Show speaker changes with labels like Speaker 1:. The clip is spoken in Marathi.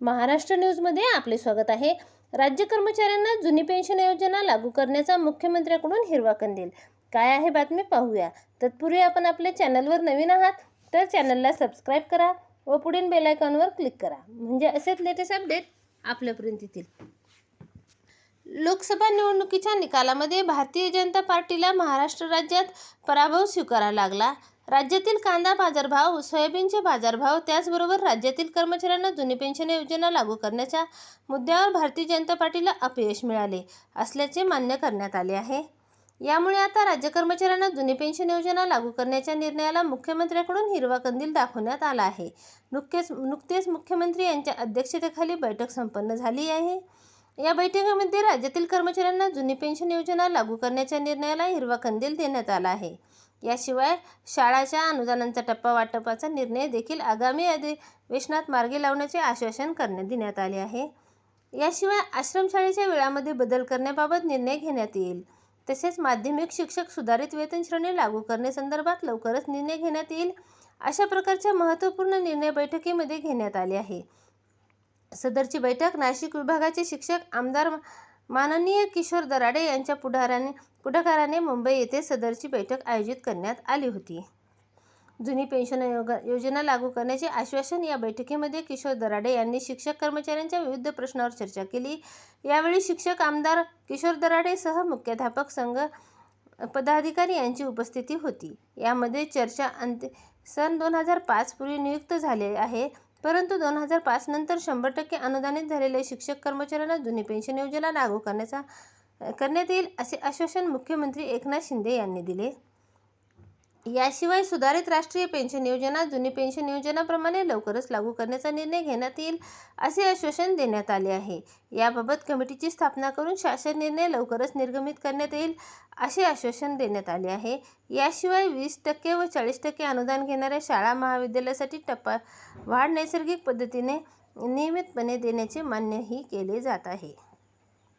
Speaker 1: महाराष्ट्र न्यूजमध्ये आपले स्वागत आहे. राज्य कर्मचाऱ्यांना जुनी पेन्शन योजना लागू करण्याचा मुख्यमंत्र्यांकडून हिरवा कंदील. काय आहे बातमी पाहूया. तत्पूर्वी आपण आपल्या चॅनलवर नवीन आहात तर चॅनलला सबस्क्राईब करा व पुढील बेलायकॉनवर क्लिक करा. म्हणजे असेच लेटेस्ट अपडेट आपल्यापर्यंत येतील. लोकसभा निवडणुकीच्या निकालामध्ये भारतीय जनता पार्टीला महाराष्ट्र राज्यात पराभव स्वीकारावा लागला. राज्यातील कांदा बाजारभाव सोयाबीनचे बाजारभाव त्याचबरोबर राज्यातील कर्मचाऱ्यांना जुनी पेन्शन योजना लागू करण्याच्या मुद्द्यावर भारतीय जनता पार्टीला अपयश मिळाले असल्याचे मान्य करण्यात आले आहे. यामुळे आता राज्य कर्मचाऱ्यांना जुनी पेन्शन योजना लागू करण्याच्या निर्णयाला मुख्यमंत्र्यांकडून हिरवा कंदील दाखवण्यात आला आहे. नुकतेच नुकतेच मुख्यमंत्री यांच्या अध्यक्षतेखाली बैठक संपन्न झाली आहे. या बैठकीमध्ये राज्यातील कर्मचाऱ्यांना जुनी पेन्शन योजना लागू करण्याच्या निर्णयाला हिरवा कंदील देण्यात आला आहे. याशिवाय शाळाच्या अनुदानांचा टप्पा वाटपाचा निर्णय देखील आगामी अधिवेशनात मार्गी लावण्याचे आश्वासन करण्यात देण्यात आले आहे. याशिवाय आश्रमशाळेच्या वेळामध्ये बदल करण्याबाबत निर्णय घेण्यात येईल. तसेच माध्यमिक शिक्षक सुधारित वेतन श्रेणी लागू करण्यासंदर्भात लवकरच निर्णय घेण्यात येईल अशा प्रकारच्या महत्त्वपूर्ण निर्णय बैठकीमध्ये घेण्यात आले आहे. सदरची बैठक नाशिक विभागाचे शिक्षक आमदार माननीय किशोर दराडे यांच्या पुढाराने पुढाकाराने मुंबई येथे सदरची बैठक आयोजित करण्यात आली होती. जुनी पेन्शन योजना लागू करण्याचे आश्वासन या बैठकीमध्ये किशोर दराडे यांनी शिक्षक कर्मचाऱ्यांच्या विविध प्रश्नावर चर्चा केली. यावेळी शिक्षक आमदार किशोर दराडेसह मुख्याध्यापक संघ पदाधिकारी यांची उपस्थिती होती. यामध्ये चर्चा अंत सन दोन हजार पाच पूर्वी नियुक्त झाले आहे. परंतु दोन हजार पाच नंतर शंभर टक्के अनुदानित झालेले शिक्षक कर्मचाऱ्यांना जुनी पेन्शन योजना लागू करण्याचा करण्यात येईल असे आश्वासन मुख्यमंत्री एकनाथ शिंदे यांनी दिले. याशिवाय सुधारित राष्ट्रीय पेन्शन योजना जुनी पेन्शन योजनाप्रमाणे लवकरच लागू करण्याचा निर्णय घेण्यात येईल असे आश्वासन देण्यात आले आहे. याबाबत कमिटीची स्थापना करून शासन निर्णय लवकरच निर्गमित करण्यात येईल असे आश्वासन देण्यात आले आहे. याशिवाय वीस टक्के व चाळीस टक्के अनुदान घेणाऱ्या शाळा महाविद्यालयासाठी टप्पा वाढ नैसर्गिक पद्धतीने नियमितपणे देण्याचे मान्यही केले जात आहे.